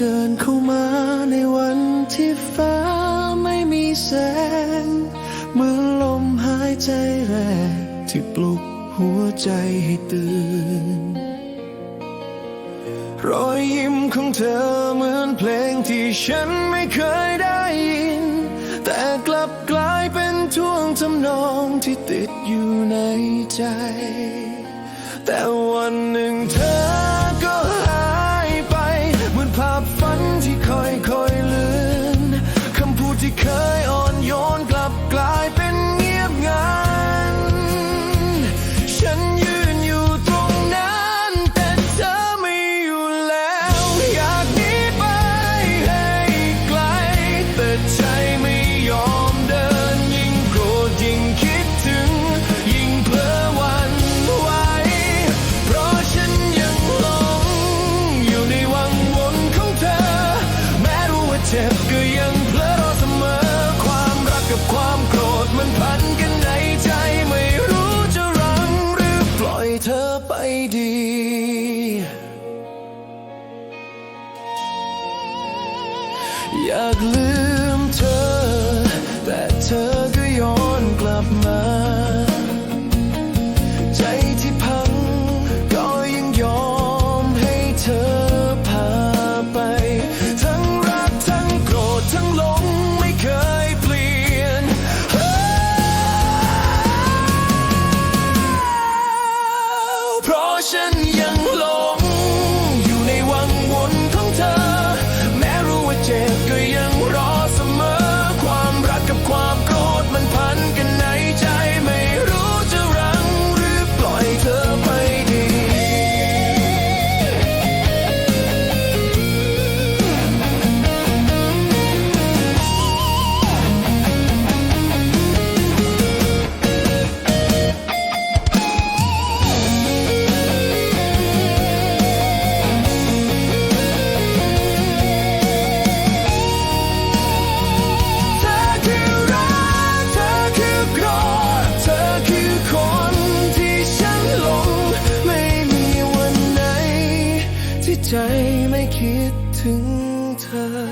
เดินเข้ามาในวันที่ฟ้าไม่มีแสงเมื่อลมหายใจแรงที่ปลุกหัวใจให้ตื่น รอยยิ้มของเธอเหมือนเพลงที่ฉันไม่เคยได้ยิน แต่กลับกลายเป็นท่วงทำนองที่ติดอยู่ในใจ แต่วันหนึ่งเธอ ไปดี อยากลืมเธอ แต่เธอ ฉั ใจไม่คิดถึงเธอ